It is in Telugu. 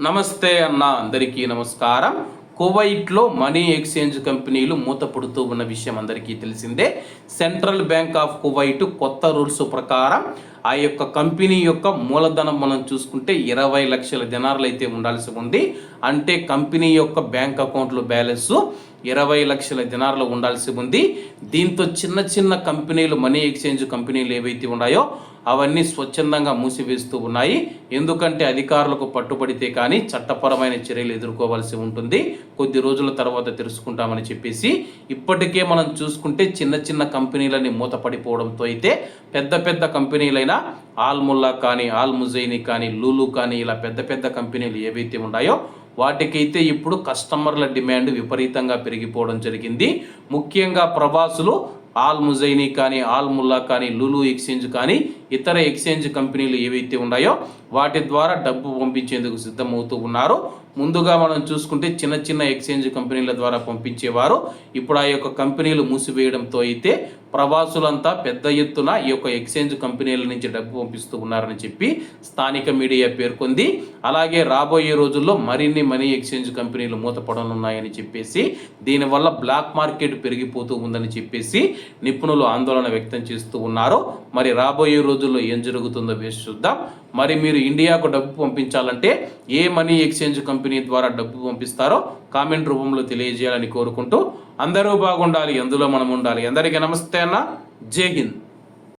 నమస్తే అన్న అందరికీ నమస్కారం. కువైట్లో మనీ ఎక్స్చేంజ్ కంపెనీలు మూతపడుతూ ఉన్న విషయం అందరికీ తెలిసిందే. సెంట్రల్ బ్యాంక్ ఆఫ్ కువైట్ కొత్త రూల్స్ ప్రకారం ఆ యొక్క కంపెనీ యొక్క మూలధనం మనం చూసుకుంటే ఇరవై లక్షల దినారులు అయితే ఉండాల్సి ఉంది. అంటే కంపెనీ యొక్క బ్యాంక్ అకౌంట్లో బ్యాలెన్స్ ఇరవై లక్షల దినార్లు ఉండాల్సి ఉంది. దీంతో చిన్న చిన్న కంపెనీలు మనీ ఎక్స్చేంజ్ కంపెనీలు ఏవైతే ఉన్నాయో అవన్నీ స్వచ్ఛందంగా మూసివేస్తూ ఉన్నాయి. ఎందుకంటే అధికారులకు పట్టుబడితే కానీ చట్టపరమైన చర్యలు ఎదుర్కోవాల్సి ఉంటుంది. కొద్ది రోజుల తర్వాత తెలుసుకుంటామని చెప్పేసి ఇప్పటికే మనం చూసుకుంటే చిన్న చిన్న కంపెనీలని మూతపడిపోవడంతో అయితే పెద్ద పెద్ద కంపెనీలైన ఆల్ముల్లా కానీ ఆల్ ముజైని కానీ లూలు కానీ ఇలా పెద్ద పెద్ద కంపెనీలు ఏవైతే ఉన్నాయో వాటికైతే ఇప్పుడు కస్టమర్ల డిమాండ్ విపరీతంగా పెరిగిపోవడం జరిగింది. ముఖ్యంగా ప్రవాసులు ఆల్ ముజైని కానీ ఆల్ ముల్లా కానీ లులు ఎక్స్చేంజ్ కానీ ఇతర ఎక్స్చేంజ్ కంపెనీలు ఏవైతే ఉన్నాయో వాటి ద్వారా డబ్బు పంపించేందుకు సిద్ధమవుతూ ఉన్నారు. ముందుగా మనం చూసుకుంటే చిన్న చిన్న ఎక్స్చేంజ్ కంపెనీల ద్వారా పంపించేవారు. ఇప్పుడు ఆ యొక్క కంపెనీలు మూసివేయడంతో అయితే ప్రవాసులంతా పెద్ద ఎత్తున ఈ యొక్క ఎక్స్చేంజ్ కంపెనీల నుంచి డబ్బు పంపిస్తూ ఉన్నారని చెప్పి స్థానిక మీడియా పేర్కొంది. అలాగే రాబోయే రోజుల్లో మరిన్ని మనీ ఎక్స్చేంజ్ కంపెనీలు మూతపడనున్నాయని చెప్పేసి దీనివల్ల బ్లాక్ మార్కెట్ పెరిగిపోతూ ఉందని చెప్పేసి నిపుణులు ఆందోళన వ్యక్తం చేస్తూ ఉన్నారు. మరి రాబోయే రోజు రోజుల్లో ఏం జరుగుతుందో వేసి చూద్దాం. మరి మీరు ఇండియాకు డబ్బు పంపించాలంటే ఏ మనీ ఎక్స్చేంజ్ కంపెనీ ద్వారా డబ్బు పంపిస్తారో కామెంట్ రూపంలో తెలియజేయాలని కోరుకుంటూ అందరూ బాగుండాలి ఎందులో మనం ఉండాలి. అందరికీ నమస్తే అన్న. జై హింద్.